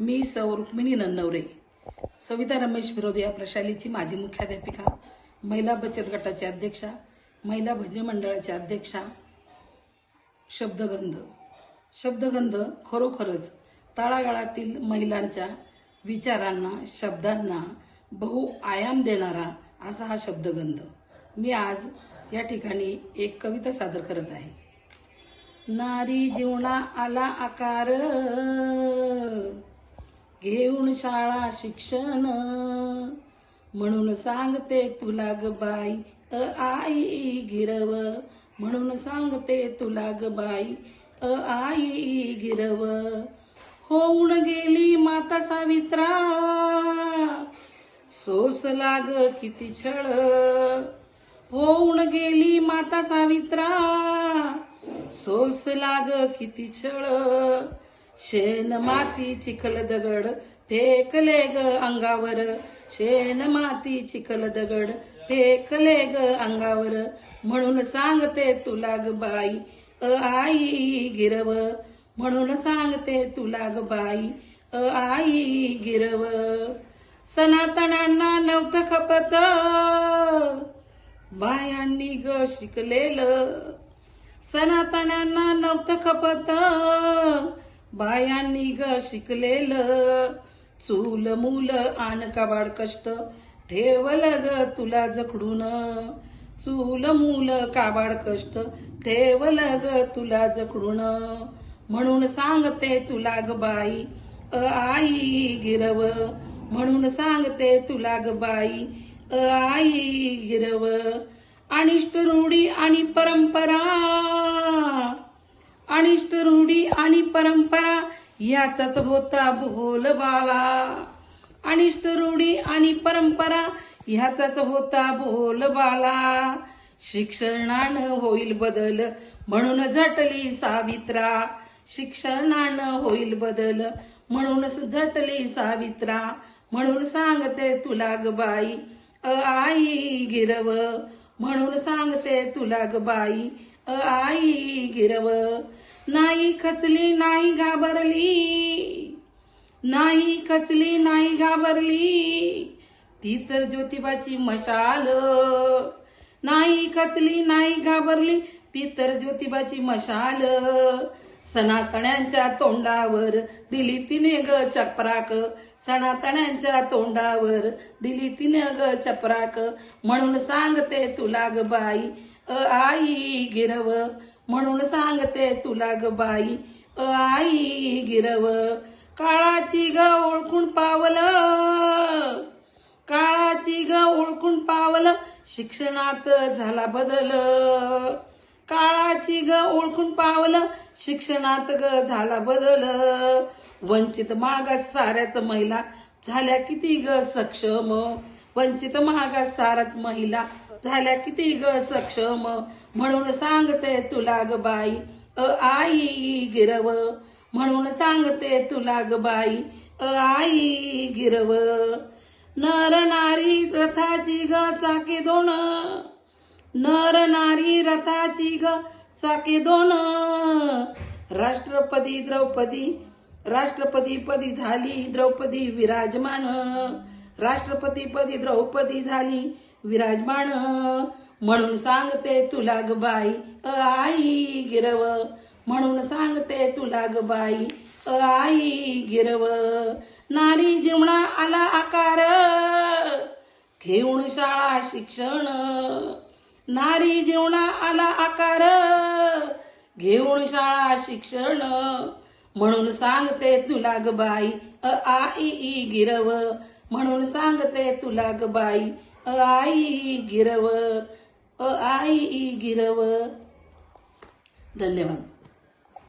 मी सौ रुक्मिणी नन्नवरे. सविता रमेश विरोधी या प्रशालीची माजी मुख्याध्यापिका महिला बचत गटाची अध्यक्षा महिला भजनी मंडळाची अध्यक्षा. शब्दगंध. शब्दगंध खरोखरच तळागाळातील महिलांच्या विचारांना शब्दांना बहु आयाम देणारा असा हा शब्दगंध. मी आज या ठिकाणी एक कविता सादर करत आहे. नारी जीवना आला आकार. घेऊन शाळा शिक्षण. म्हणून सांगते तुला ग बाई अ आई गिरव. म्हणून सांगते तुला ग बाई अ आई गिरव. होऊन गेली माता सावित्रा. सोस लाग किती छळ. होऊन गेली माता सावित्रा. सोस लाग किती छळ. शेण माती चिखल दगड फेकले ग अंगावर. शेण माती चिखल दगड फेकले ग अंगावर. म्हणून सांगते तुला ग बाई अ आई गिरव. म्हणून सांगते तुला ग बाई अ आई गिरव. सनातनांना नव्हत खपत. बायांनी ग शिकलेलं. सनातनांना नव्हत खपत. बायांनी ग शिकलेलं. चूल मूल आणकाबाड कष्ट. ठेवल ग तुला जखडून. चूल मूल काबाड कष्ट. ठेवल ग तुला जखडून. म्हणून सांगते तुला ग बाई अ आई गिरव. म्हणून सांगते तुला ग बाई अ आई गिरव. अनिष्ट रूढी आणि परंपरा. अनिष्ट रूढी आणि परंपरा याचाच होता भोल बाला अनिष्ट रूढी आणि परंपरा ह्याचाच होता बोल बाला शिक्षणानं होईल बदल म्हणून झटली सावित्रा. शिक्षणानं होईल बदल म्हणून झटली सावित्रा. म्हणून सांगते तुला ग बाई अ आई गिरव. म्हणून सांगते तुला ग बाई आई गिरव. नाही खचली नाही घाबरली. नाही खचली नाही घाबरली. ती तर ज्योतिबाची मशाल. नाही खचली नाही घाबरली. ती तर ज्योतिबाची मशाल. सनातण्यांच्या तोंडावर दिली तिने ग चपराक. सनातण्यांच्या तोंडावर दिली तिने ग चपराक. म्हणून सांगते तुला ग बाई अ आई गिरव म्हणून सांगते तुला ग बाई. अ आई गिरव काळाची ग ओळखून पावलं. काळाची ग ओळखून पावलं शिक्षणात झाला बदल. काळाची ग ओळखून पावलं शिक्षणात ग झाला बदल. वंचित मागास साऱ्याच महिला झाल्या किती ग सक्षम? वंचित मागास साराच महिला झाल्या किती ग सक्षम? म्हणून सांगते तुला ग बाई अ आई गिरव. म्हणून सांगते तुला ग बाई अ आई गिरव. नर नारी रथाची ग चाके दोन. नर नारी रथाची ग चाके दोन. राष्ट्रपती द्रौपदी राष्ट्रपती पदी झाली द्रौपदी विराजमान. राष्ट्रपती पदी द्रौपदी झाली विराजमान म्हणून सांगते तुला ग बाई अ आई गिरव. म्हणून सांगते तुला ग बाई अ आई गिरव. नारी जीवना आला आकार घेऊन शाळा शिक्षण. नारी जीवना आला आकार घेऊन शाळा शिक्षण. म्हणून सांगते तुला ग बाई अ आई गिरव. म्हणून सांगते तुला ग बाई अ आई गिरव अ आई गिरव. धन्यवाद.